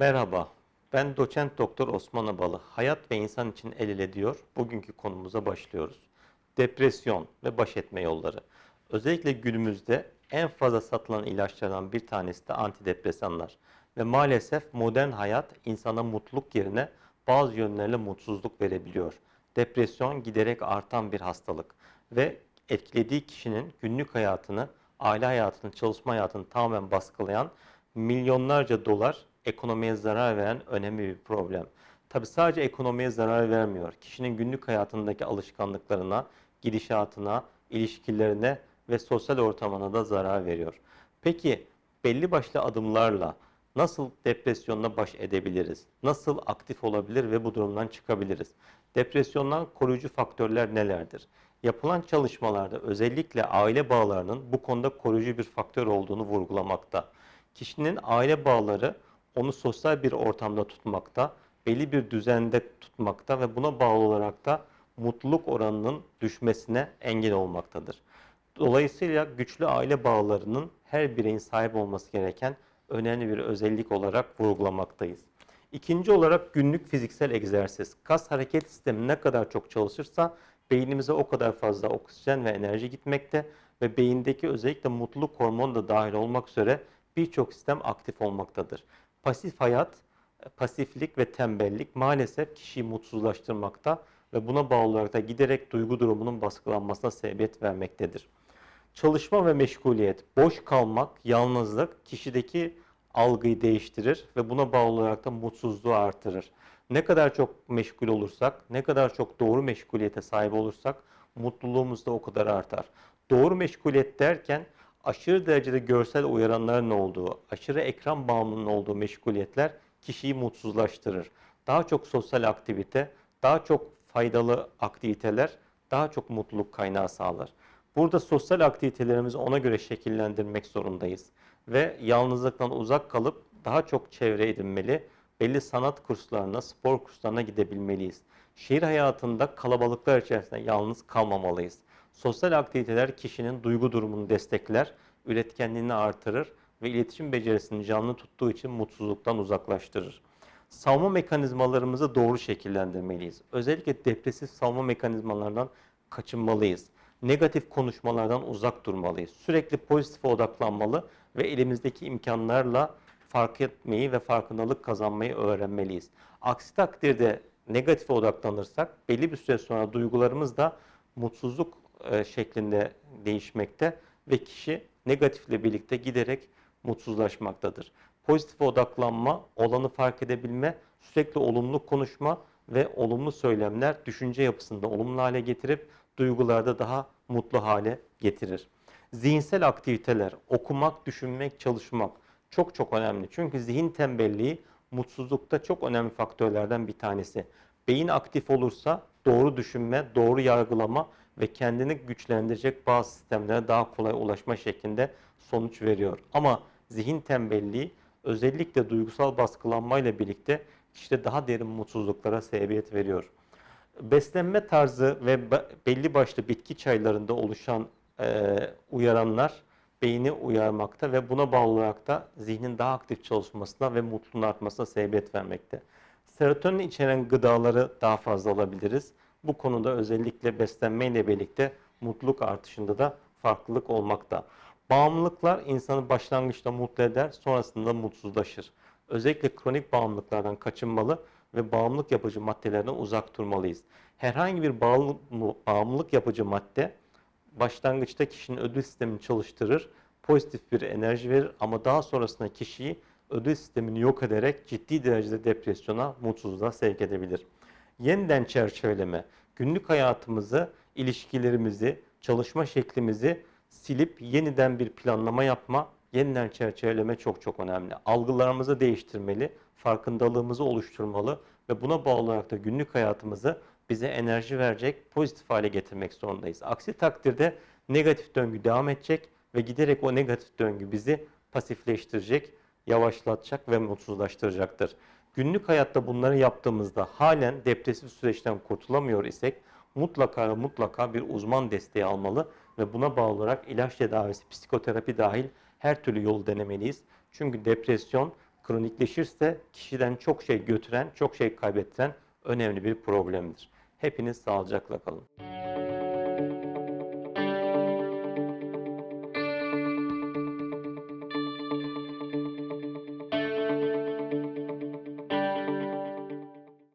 Merhaba, ben doçent doktor Osman Abalı. Hayat ve insan için el ele diyor. Bugünkü konumuza başlıyoruz. Depresyon ve baş etme yolları. Özellikle günümüzde en fazla satılan ilaçlardan bir tanesi de antidepresanlar. Ve maalesef modern hayat insana mutluluk yerine bazı yönlerle mutsuzluk verebiliyor. Depresyon giderek artan bir hastalık ve etkilediği kişinin günlük hayatını, aile hayatını, çalışma hayatını tamamen baskılayan milyonlarca dolar ekonomiye zarar veren önemli bir problem. Tabi sadece ekonomiye zarar vermiyor. Kişinin günlük hayatındaki alışkanlıklarına, gidişatına, ilişkilerine ve sosyal ortamına da zarar veriyor. Peki belli başlı adımlarla nasıl depresyonla baş edebiliriz? Nasıl aktif olabilir ve bu durumdan çıkabiliriz? Depresyondan koruyucu faktörler nelerdir? Yapılan çalışmalarda özellikle aile bağlarının bu konuda koruyucu bir faktör olduğunu vurgulamakta. Kişinin aile bağları onu sosyal bir ortamda tutmakta, belli bir düzende tutmakta ve buna bağlı olarak da mutluluk oranının düşmesine engel olmaktadır. Dolayısıyla güçlü aile bağlarının her bireyin sahip olması gereken önemli bir özellik olarak vurgulamaktayız. İkinci olarak günlük fiziksel egzersiz. Kas hareket sistemi ne kadar çok çalışırsa beynimize o kadar fazla oksijen ve enerji gitmekte ve beyindeki özellikle mutluluk hormonu da dahil olmak üzere birçok sistem aktif olmaktadır. Pasif hayat, pasiflik ve tembellik maalesef kişiyi mutsuzlaştırmakta ve buna bağlı olarak da giderek duygu durumunun baskılanmasına sebebiyet vermektedir. Çalışma ve meşguliyet, boş kalmak, yalnızlık kişideki algıyı değiştirir ve buna bağlı olarak da mutsuzluğu artırır. Ne kadar çok meşgul olursak, ne kadar çok doğru meşguliyete sahip olursak mutluluğumuz da o kadar artar. Doğru meşguliyet derken aşırı derecede görsel uyaranların olduğu, aşırı ekran bağımlılığının olduğu meşguliyetler kişiyi mutsuzlaştırır. Daha çok sosyal aktivite, daha çok faydalı aktiviteler daha çok mutluluk kaynağı sağlar. Burada sosyal aktivitelerimizi ona göre şekillendirmek zorundayız. Ve yalnızlıktan uzak kalıp daha çok çevre edinmeli, belli sanat kurslarına, spor kurslarına gidebilmeliyiz. Şehir hayatında kalabalıklar içerisinde yalnız kalmamalıyız. Sosyal aktiviteler kişinin duygu durumunu destekler, üretkenliğini artırır ve iletişim becerisini canlı tuttuğu için mutsuzluktan uzaklaştırır. Savunma mekanizmalarımızı doğru şekillendirmeliyiz. Özellikle depresif savunma mekanizmalarından kaçınmalıyız. Negatif konuşmalardan uzak durmalıyız. Sürekli pozitife odaklanmalı ve elimizdeki imkanlarla fark etmeyi ve farkındalık kazanmayı öğrenmeliyiz. Aksi takdirde negatife odaklanırsak belli bir süre sonra duygularımız da mutsuzluk e, şeklinde değişmekte ve kişi negatifle birlikte giderek mutsuzlaşmaktadır. Pozitife odaklanma, olanı fark edebilme, sürekli olumlu konuşma ve olumlu söylemler düşünce yapısında olumlu hale getirip duygularda daha mutlu hale getirir. Zihinsel aktiviteler, okumak, düşünmek, çalışmak çok çok önemli. Çünkü zihin tembelliği mutsuzlukta çok önemli faktörlerden bir tanesi. Beyin aktif olursa doğru düşünme, doğru yargılama ve kendini güçlendirecek bazı sistemlere daha kolay ulaşma şeklinde sonuç veriyor. Ama zihin tembelliği özellikle duygusal baskılanmayla birlikte işte daha derin mutsuzluklara sebebiyet veriyor. Beslenme tarzı ve belli başlı bitki çaylarında oluşan e, uyaranlar beyni uyarmakta ve buna bağlı olarak da zihnin daha aktif çalışmasına ve mutluluğun artmasına sebebiyet vermekte. Serotonin içeren gıdaları daha fazla alabiliriz. Bu konuda özellikle beslenmeyle birlikte mutluluk artışında da farklılık olmakta. Bağımlılıklar insanı başlangıçta mutlu eder, sonrasında mutsuzlaşır. Özellikle kronik bağımlılıklardan kaçınmalı ve bağımlılık yapıcı maddelerden uzak durmalıyız. Herhangi bir bağımlılık yapıcı madde başlangıçta kişinin ödül sistemini çalıştırır, pozitif bir enerji verir ama daha sonrasında kişiyi ödül sistemini yok ederek ciddi derecede depresyona, mutsuzluğa sevk edebilir. Yeniden çerçeveleme, günlük hayatımızı, ilişkilerimizi, çalışma şeklimizi silip yeniden bir planlama yapma, yeniden çerçeveleme çok çok önemli. Algılarımızı değiştirmeli, farkındalığımızı oluşturmalı ve buna bağlı olarak da günlük hayatımızı bize enerji verecek, pozitif hale getirmek zorundayız. Aksi takdirde negatif döngü devam edecek ve giderek o negatif döngü bizi pasifleştirecek, yavaşlatacak ve mutsuzlaştıracaktır. Günlük hayatta bunları yaptığımızda halen depresif süreçten kurtulamıyor isek mutlaka mutlaka bir uzman desteği almalı ve buna bağlı olarak ilaç tedavisi, psikoterapi dahil her türlü yolu denemeliyiz. Çünkü depresyon kronikleşirse kişiden çok şey götüren, çok şey kaybettiren önemli bir problemdir. Hepiniz sağlıcakla kalın.